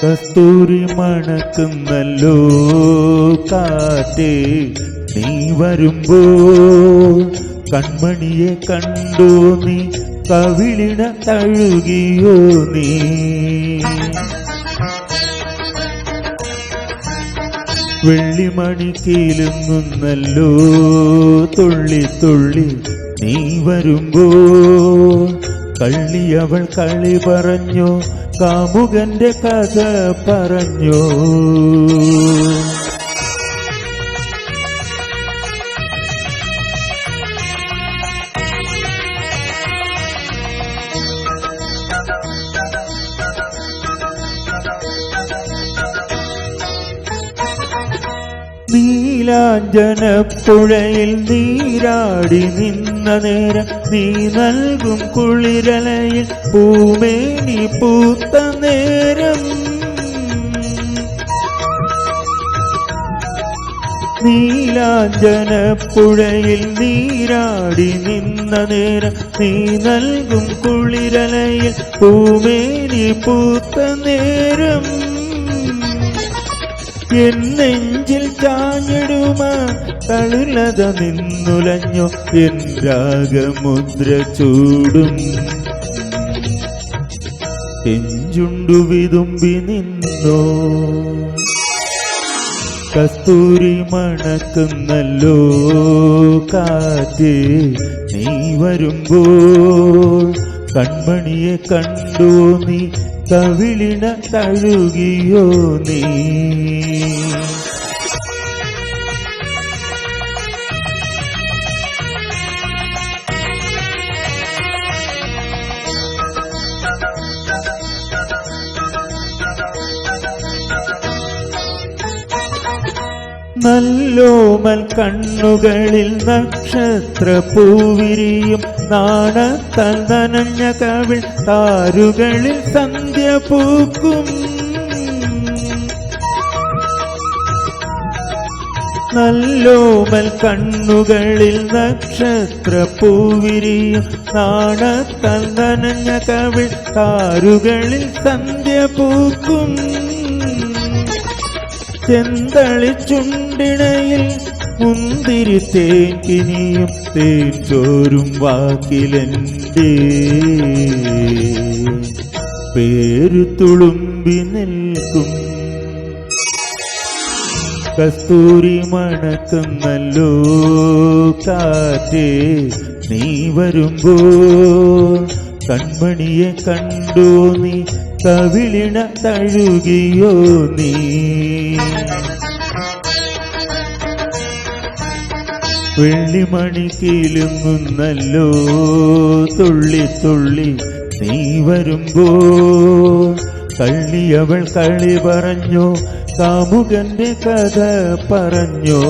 കസ്തൂരി മണക്കുന്നല്ലോ കാറ്റേ നീ വരുമ്പോ കൺമണിയെ കണ്ടോ നീ കവിളിണ തഴുകിയോ നീ. വെള്ളിമണി കീലുങ്ങുന്നല്ലോ തുള്ളി തുള്ളി നീ വരുമ്പോ. കള്ളി അവൾ കളി പറഞ്ഞോ കാമുകന്റെ കഥ പറഞ്ഞോ. നീലാഞ്ജനപ്പുഴയിൽ നീരാടി നിന്ന നേരം നീ നൽകും കുളിരലയിൽ പൂമേനി പൂത്ത നേരം. നീലാഞ്ജനപ്പുഴയിൽ നീരാടി നിന്ന നേരം നീ നൽകും കുളിരലയിൽ പൂമേനി പൂത്ത നേരം. എൻ നെഞ്ചിൽ ചാഞ്ഞിടുമ തളിലത നിന്നുലഞ്ഞു എൻ രാഗമുദ്ര ചൂടും. എഞ്ചുണ്ടു വിതുമ്പി നിന്നോ. കസ്തൂരി മണക്കുന്നല്ലോ കാറ്റ് നീ വരുമ്പോൾ കൺമണിയെ കണ്ടു നീ കവിളിണ തഴുകിയോ നീ? നല്ലോമൽ കണ്ണുകളിൽ നക്ഷത്ര പൂവിരിയും നാണത്താൽ നനഞ്ഞ കവിൾ താരുകളിൽ സന്ധ്യ പൂക്കും നല്ലോമൽ കണ്ണുകളിൽ നക്ഷത്ര പൂവിരിയും നാണത്താൽ നനഞ്ഞ കവിൾ താരുകളിൽ സന്ധ്യ പൂക്കും ചെന്തളിച്ചുണ്ടിണയിൽ മുന്തിരി തേൻ കിനിയും തേൻ ചോരും വാക്കിലെന്റെ. പേരു തുളുമ്പി നിൽക്കും. കസ്തൂരി മണക്കുന്നല്ലോ കാറ്റേ നീ വരുമ്പോ കൺമണിയെ കണ്ടോ നീ കവിളിണ തഴുകിയോ നീ? വെള്ളിമണി കീലുങ്ങുന്നല്ലോ തുള്ളി തുള്ളി നീ വരുമ്പോ? കള്ളി അവൾ കളി പറഞ്ഞോ കാമുകന്റെ കഥ പറഞ്ഞോ?